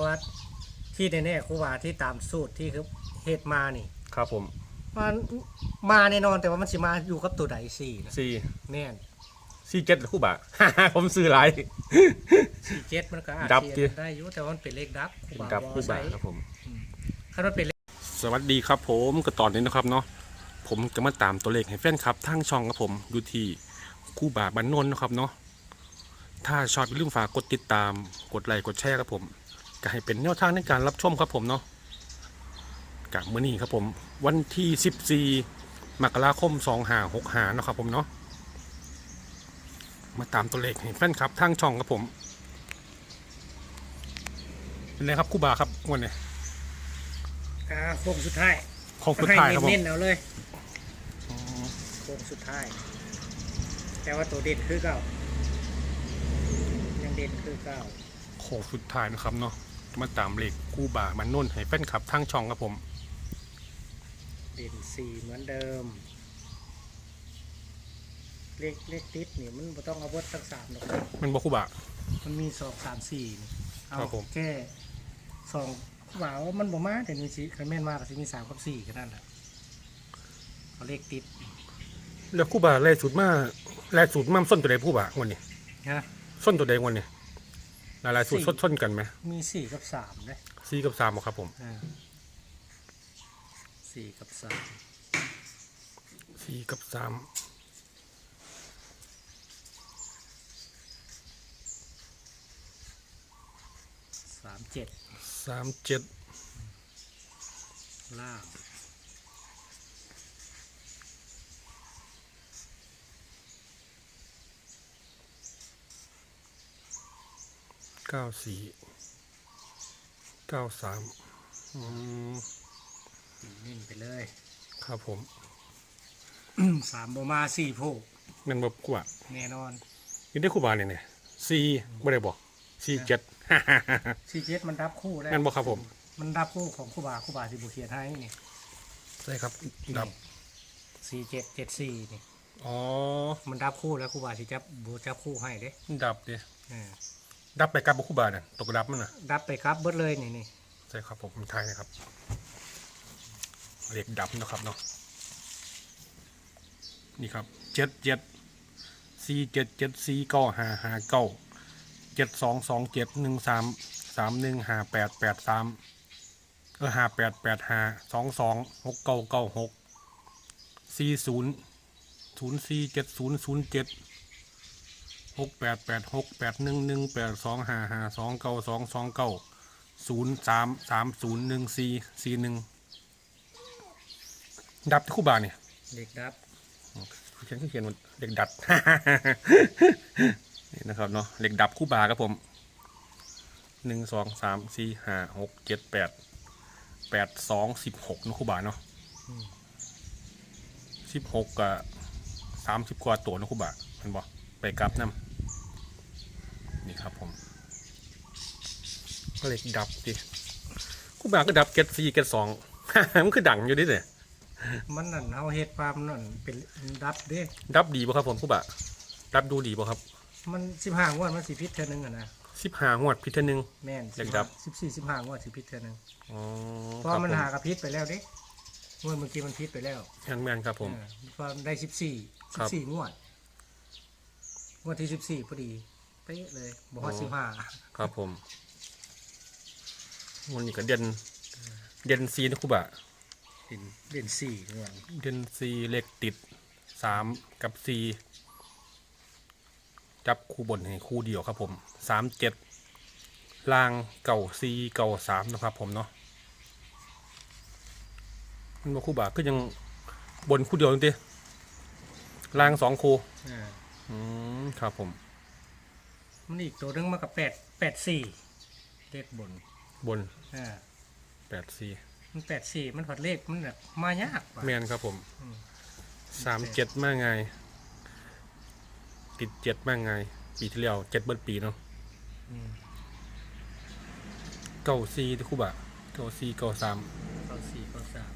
ราะว่าที่แน่ๆครูบาที่ตามสูตรที่คือเฮ็ดมานี่ครับผมมันมาแน่นอนแต่ว่ามันสิมาอยู่กับตัวใดสี่นะสี่แน่นสี่เจ็ดคู่บ่าผมซื้อหลาย สี่เจ็ดมันก็อาจดับจะดิได้อยู่แต่ว่ามันเป็นเลขดับครูบาดับบ่คู่บ่าใส่ครับผม คันมันเป็นเลข สวัสดีครับผมก็ตอนนี้นะครับเนาะผมจะมาตามตัวเลขให้แฟนครับทั้งช่องครับผมอยู่ที่คู่บ่าบันนนท์นะครับเนาะถ้าชอบอย่าลืมฝากกดติดตามกดไลค์กดแชร์ครับผม ก็ให้เป็นแนวทางในการรับชมครับผมเนาะกับมื้อนี้ครับผม วันที่ 14 มกราคม 2565นาะครับผมเนาะมาตามตัวเลขให้แฟนครับทั้งช่องครับผมเป็นไงครับคู่บ่าครับวันนี้อ่าโค้งสุดท้ายของสุดท้ายครับผมเน้นๆเอาเลยโค้งสุดท้าย แต่ว่าตัวเด่นคือเก่ายังเด่นคือเก่าโค้งสุดท้ายนะครับเนาะ มาตามเลขคู่บ่ามันนุ่นให้แฟนคลับทั้งช่องครับผม เด่นสี่เหมือนเดิม เลขเลขติดนี่มันบ่ต้องเอาเบดทั้งสามหรอกนะมันบอกคู่บ่า มันมีสองสามสี่นี่เอาครับผม แค่สองว่าว่ามันบ่มาแต่มีสิคันแม่นมากก็สิมีสามกับสี่แค่นั้นแหละเอาเลขติดแล้วคู่บ่าแล่สุดมาแล่สุดมั่มส้นตัวใดคู่บ่าวันนี้นะส้นตัวใดวันนี้ หลายๆสูตรสี่ส้นส้นกันไหมมีสี่กับสามเลยสี่กับสามบ่ครับผมอ่าสี่กับสามสี่กับสามสามเจ็ดสามเจ็ดล่าง เก้าสี่เก้าสามอืมนิ่นไปเลย ครับผม สามโบมาสี่ผูกแมันบอกคู่บ่าแน่นอนอยังได้คู่บ่าเนี่ยเนี่ยสี่ไม่ได้บอกสี่เจ็ดสี่เจ็ดมันรับคู่ได้แม่นบ่ครับผม มันรับคู่ของคู่บาคู่บาสิบุเขียนให้นี่ใช่ครับดับสี่เจ็ดเจ็ดสี่นี่อ๋อ มันรับคู่แล้วคู่บาสิจับบูจับคู่ให้เด้ดับดิอ่า ดับไปกับบ่คู่บ่าเนี่ยตกดับมันน่ะรับไปครับเบิดเลยนี่นี่ใช่ครับผมผมทายนะครับเหล็กดับนะครับเนาะนี่ครับเจ็ดเจ็ดสี่เจ็ดเจ็ดสี่เก้าห้าห้าเก้าเจ็ดสองสองเจ็ดหนึ่งสามสามหนึ่งห้าแปดแปดสามเออห้าแปดแปดห้าสองสองหกเก้าเก้าหกสี่ศูนย์ศูนย์สี่เจ็ดศูนย์ศูนย์เจ็ด หกแปดแปดหกแปดหนึ่งหนึ่งแปดสองห้าห้าสองเก้าสองสองเก้าศูนย์สามสามศูนย์หนึ่งสี่สี่หนึ่งดับที่คู่บาเนี่ยเด็กรับเขียนเขียนว่าเด็กดัด นี่นะครับเนาะเด็กดับคู่บาครับผมหนึ่งสองสามสี่ห้าหกเจ็ดแปดแปดสองสิบหกนะคู่บาเนาะสิบหกกับสามสิบกว่าตัวนะคู่บามันบอกไปกลับน้ำ ครับผมก็เลยดับดิคู่บาก็ดับเก็ตสี่เก็ตสอง มันคือดังอยู่ดิเนี่ยมันนั่นเอาเฮ็ดปามนั่นเป็นรับเด้ดับดีป่ะครับผมคู่บาดับดูดีป่ะครับ มันสิบห้างวดมันสิพิษเท่านึงอะนะสิบห้างวดพิเทอนึงแม่นเด็กดับสิบสี่สิบห้างวดสิพิษเท่านึงอ๋อเพคราะรับมันผมหากระพิษไปแล้วเด้งวดเมื่อกี้มันพิษไปแล้วแอนแมนครับผมอ่าเพราะได้สิบสี่คสิรับบสี่งวดงวดที่สิบสี่พอดีเป๊ะเลยบอกว่าอ๋อสิบห้าครับผมวันนี้ก็เด่นเด่นซีนะคู่บาเด่นเด่นสี่งวดเด่นซีเลขติดสามกับซีจับคู่บนให้คู่เดียวครับผมสามเจ็ดล่างเก่าซีเก่าสามนะครับ ผมเนาะมันว่าคู่บาก็ยังบนคู่เดียวจริงๆล่างสองคู่อ่าอืมครับผม มันอีกตัวนึงมากับแปดแปดสี่เลขบนบนอ่าแปดซีมันแปดสี่มันผัดเลขมันแบบมายากว่ะ แมนครับผมอืม สามเจ็ดมาไง ติดเจ็ดมาไง ปีที่แล้วเจ็ดเบิดปีเนาะอืมเก้าซีที่คู่บะเก้าซีเก้าสามเข้าสี่เข้าสาม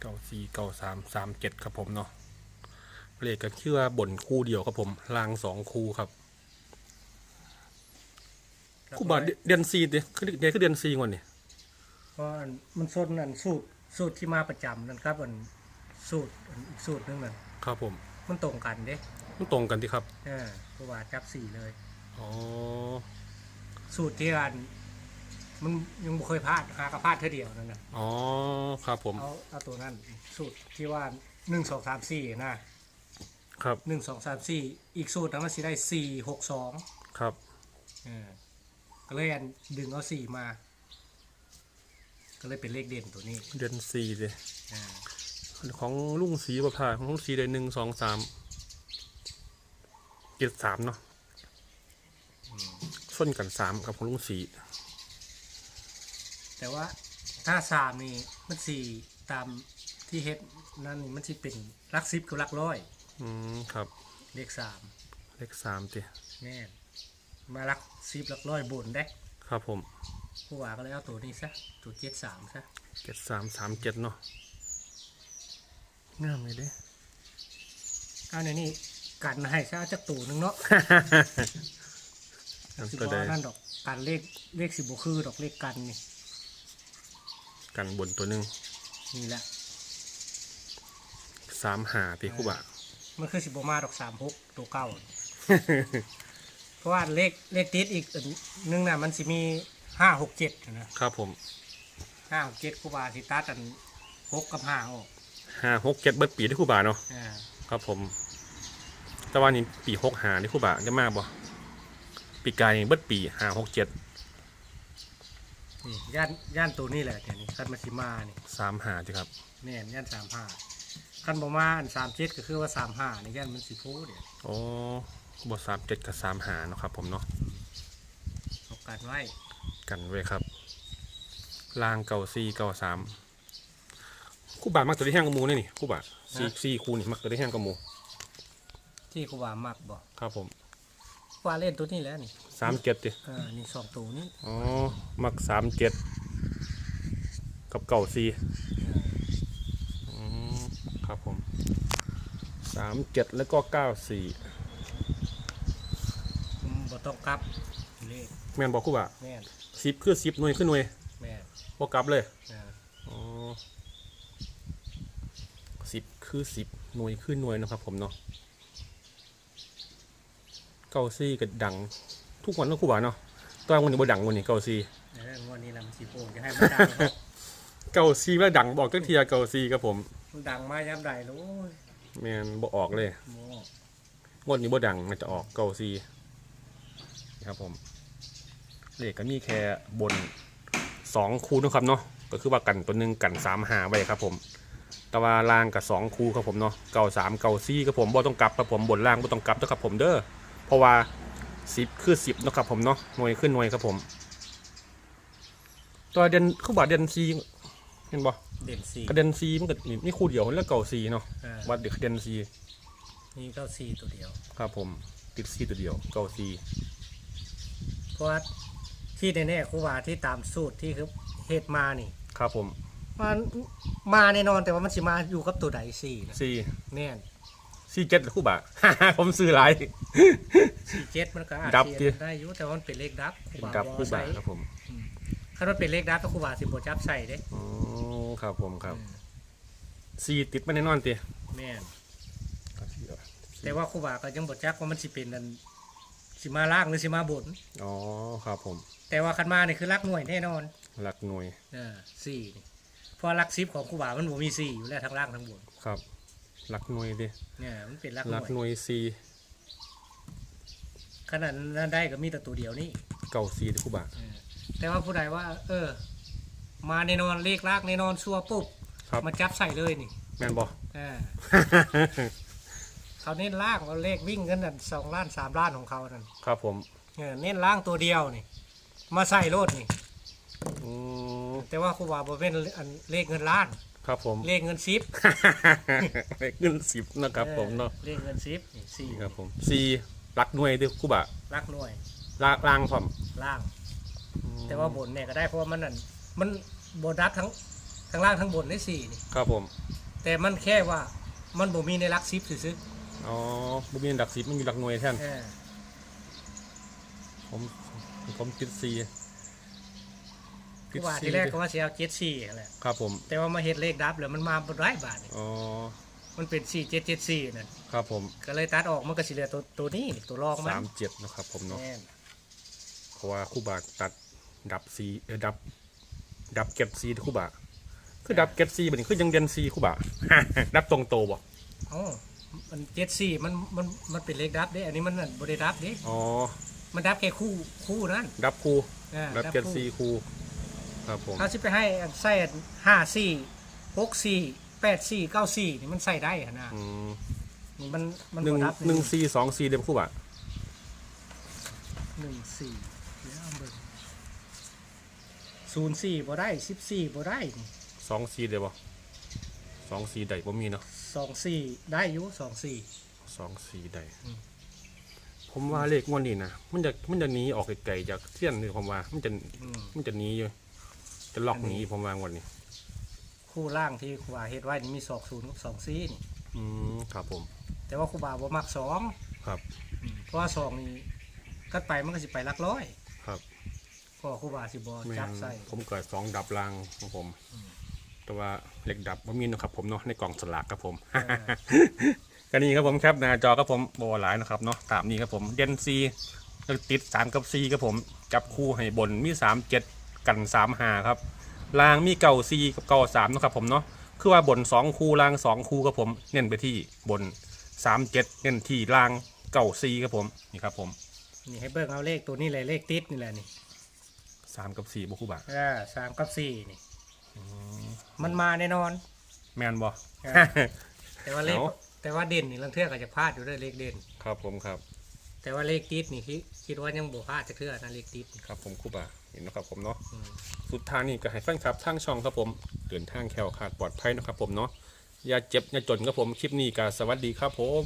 เก้าซีเก้าสามสามเจ็ดครับผมเนาะ เลขก็คือว่าบนคู่เดียวครับผมลางสองคู่ครับหลักครูบาร้อยเดือนซีเด้คือเดือนคือเดือนซีก่อนนี่เพราะอันมันส้นนั่นสูตรสูตรที่มาประจำนั่นครับอันสูตรอันอีกสูตรหนึงนั่นครับผมมันตรงกันเด้มันตรงกันที่ครับเออครูบาจับสี่เลย อ๋อสูตรที่อันมันยังบ่เคยพลาดหากระพลาดเท่าเดียวนั่นน่ะอ๋อครับผมเอาเอาตัวนั้นสูตรที่ว่าหนึ่งสองสามสี่นะ ครับหนึ่งสองสามสี่อีกสูตรนั้นมันสิได้สี่หกสองครับเออก็เลยอันดึงเอาสี่มา ก็เลยเป็นเลขเด่นตัวนี้เดือนซีเด้อ่าของลุงสีประพาของลุงสีได้หนึ่งสองสามเจ็ดสามเนาะส้นกันสามกับของลุงสีแต่ว่าถ้าสามนี่มันสี่ตามที่เฮ็ดนั่นนี่มันสิเป็นหลักสิบกับหลักร้อย อืมครับ เลขสามเลขสามเด้แน่นมาหลักสิบหลักร้อยบนได้ครับผมผู้ว่าก็เลยเอาตัวนี้ซะตัวเจ็ดสามซะเจ็ดสามสามเจ็ดเนาะงามเลยเด้ เอาในนี่กันให้ซะเอาจักตัวหนึงเนาะ อันสิบตัวอใดนั่นดอกกันเลขเลขสิบบ่คือดอกเลขกันนี่กันบนตัวหนึ่งนี่แหละสามหาตีคู่บะ มันคือสิบมาดอกสามหกตัวเก้า เพราะว่าเลขเลขติดอีกอันนึงน่ะมันสิมีห้าหกเจ็ดนะครับผมห้าหกเจ็ดกูบาสิตัดอันหกกับห้าออกห้าหกเจ็ดเบิดปีที่คู่บาเนาะอ่าครับผม แต่ว่านี่ปีหกหาที่คู่บาจะมากบ่ปีกายนี่เบิดปีห้าหกเจ็ดนี่ย่านย่านตัวนี้แหละเดี๋ยวนี้คันมาสิมานี่สามหาจีครับแน่นย่านสามห้า คันบ่มาอันสามเจ็ดก็คือว่าสามห้านี่ย่านมันสิโพเดี๋ยวโอ้บทสามเจ็ดกับสามหาเนาะครับผมเนาะเอากันไว้กันไว้ครับลางเก่าซีเก่าสามคู่บามักตัวที่แห้งกระมูนี่นี่คู่บาซีซีคูนี่มักตัวที่แห้งกระมูที่กูว่ามักบ่ครับผมว่าเล่นตัวนี้แหล้วนี่สามเจ็ดดิอ่านี่สองตัวนี้อ๋อมักสามเจ็ดกับเก่าซีอืม ครับผมสามเจ็ดแล้วก็เก้าสี่อืมบ่ต้องกลับเลขแม่นบอกคู่บ่าแม่นสิบคือสิบหน่วยคือหน่วยแม่นบอกกลับเลยอ่าอ๋อสิบคือสิบหน่วยคือหน่วยเนาะครับผมเนาะเก้าซี่ก็ดัง ทุกวันเนาะคู่บ่าเนาะตอนวันนี้บ่ดังวันนี้เก้าซี่ เอองวดนี้นะมันสิโป่งจะให้มันดังครับ เก้าซี่แล้วดังบอกตั้งเทียเก้าซี่ครับผม มันดังมายามใดแล้วโอ้ยแม่นบ่ออกเลยโมงวดนี้บ่ดังมันจะออกเก้าซีครับผมเลขก็มีแค่บนสองคูนะครับเนาะก็คือว่ากันตัวหนึ่งกันสามหาไว้ครับผมแต่ว่าล่างกับสองคูครับผมเนาะเก้าสามเก้าซี่ครับผมบ่ต้องกลับครับผมบนล่างบ่ต้องกลับนะครับผมเด้อเพราะว่าสิบคือสิบนาะครับผมเนาะหน่วยขึ้นหน่วยครับผม ตัวเดนคือว่าเดนซีเห็นบ่ เด่นสี่ กระเดนซีมันก็มีมีคู่เดียวแล้วเก้าซีเนาะอ่าว่าเด็กเดนซีนี่ก็สี่ตัวเดียว ครับผมติดซีตัวเดียวเก้าซีเพราะว่าที่แน่ๆครูบาที่ตามสูตรที่คือเฮ็ดมานี่ ครับผมมันมาแน่นอนแต่ว่ามันสิมาอยู่กับตัวใดสี่นะซีแน่นซีเจ็ดคู่บ่า ผมซื้อหลาย สี่เจ็ดมันก็อาจดับจะดิได้อยู่แต่ว่ามันเป็นเลขดับครูเป็นบาดับบ่คู่บ่าใส่ครับผมคันมันเป็นเลขดับก็ครูบาสิบ่จับใส่เด้อ๋อ ครับผมครับอืมซีติดมาแน่นอนตีแม่นแต่ว่าครูบาก็ยังบ่จักว่ามันสิเป็นอันสิมาล่างหรือสิมาบน อ๋อครับผมแต่ว่าคันมานี่คือลักหน่วยแน่นอนหลักหน่วยเออสี่นี่เพราะลักซิปของครูบามันบ่มีสี่อยู่แล้วทั้งล่างทั้งบนครับหลักหน่วยดิเนี่ยมันเป็นลักหหลัน่กวยหน่วยซีขนาดนั้นได้ก็มีแต่ตัวเดียวนี่ เก่าซีคู่บ่าเออแต่ว่าผู้ใดว่า เออ มาแน่นอนเลขลากแน่นอนชัวร์ปุ๊บครับ มาจับใส่เลยนี่แม่นบ่เออเขาเน้นล่างเอาเลขวิ่งกันนั่นสองล้านสามล้านของเขานั่นครับผมเออเน้นล่างตัวเดียวนี่ มาใส่โลดนี่ อืมแต่ว่าครูบาบ่เป็นอันเลขเงินล้าน ครับผม เลขเงินซิปเลขเงินสิบนะครับผมเนาะเลขเงินซิปนี่สี่นี่ครับผมซีหลักหน่วยดิคู่บ่าลักหน่วยลางลางพร้อมล่าง แต่ว่าบนเนี่ยก็ได้เพราะว่ามันนั่น มันโบนัสทั้งทั้งล่างทั้งบนได้สี่นี่ ครับผม แต่มันแค่ว่ามันบ่มีในลักซิปซื่ออ๋อบ่มีหลักสิบมันมีหลักหน่วยแทนๆเออผมขผมติดซีติดว่าซีที่แรกก็ว่าสิเอาเจ็ดสี่แหละครับผมแต่ว่ามาเฮ็ดเลขดับแล้วมันมาบ่ได้บาทนี่อ๋อมันเป็นสี่เจ็ดเจ็ดสี่นั่นครับผมก็เลยตัดออกมันก็สิเหลือตัวตัวนี้ตัวรองมันสามเจ็ดนะครับผมเนาะแม่นเพราะว่าครู่บาตัดดับซีเออดับ ดับเก็ตซีครู่บาคือดับเก็ตซีบัดนี้คือยังเด่นซีครู่บาดับตรงโตบ่เอ๋อมันเจ็ดสี่มันมันมันเป็นเลขดับเด้ อันนี้มันบ่ได้ดับเด้อ๋อ มันดับแค่คู่คู่นั้น ดับคูอ่าดับเก็ตซีคูครับผมเขาสิไปให้อันใส่ห้าสี่หกสี่แปดสี่เก้าสี่นี่มันใส่ได้หั่นนะอืมนี่มันมันหนึ่งบ่ดับหนึ่งซีสองซีเดมครู่บาหนึ่งสี่เดี๋ยวเอาเบิ่ง ศูนย์สี่บ่ได้สิบสี่บ่ได้นี่สองซีเดบ่สองซีใดบ่มีเนาะสองสี่ได้อยู่สองสี่ สองซีใดอืม ผมว่าเลขงวดนี้นะมันจะมันจะหนีออกไกลๆจากเสี้ยนนี่ผมว่ามันจะอืม มันจะหนีอยู่จะล็อกหนีผมว่างวดนี้ คู่ล่างที่ครูบาเฮ็ดไว้นี่มีสองศูนย์กับสองสี่นี่อืมครับผม แต่ว่าครูบาบ่มักสองครับ อืมเพราะว่าสองนี่กัดไปมันก็สิไปหลักร้อย ครับ ก็ครูบาสิบ่แม่จับนใส่ผมเกิดสองดับรางของผมอืมแต่ว่าเหล็กดับบ่มีเนาะครับผมเนาะในกล่องสลากครับผมเออก็นี่ครับผมครับหน้าจอครับผมบอหลายนะครับเนาะตามนี้ครับผมเดนซีติดสามกับซีครับผม จับคู่ให้บนมีสามเจ็ดกันสามหาครับล่างมีเก่าซีกับเก่าสามนาะครับผมเนาะคือว่าบนสองคู่ล่างสองคู่ครับผมเน้นไปที่บนสามเจ็ดเน้นที่ล่างเก่าซีครับผมนี่ครับผม นี่ให้เบิ่งเอาเลขตัวนี้เลยเลขติดนี่แหละนี่ สามกับสี่บุคู่บาทอ่าสามกับสี่นี่ มันมาแน่นอน แมนบออ่าแต่ว่าเลขเอา แต่ว่าเด่นนี่ลังเทื่อก็จะพลาดอยู่ด้วยเลขเด่น ครับผมครับ แต่ว่าเลขติดนี่คิดคิดว่ายังบ่พลาดจะเทื่อนะเลขติดนี่ครับผมคู่บาเห็นนะครับผมเนาะ อืม สุดท้ายนี่ก็ให้แฟนคลับทางช่องครับผมเดินทางแคล้วขาดปลอดภัยนะครับผมเนาะอย่าเจ็บอย่าจนครับผมคลิปนี้ก็สวัสดีครับผม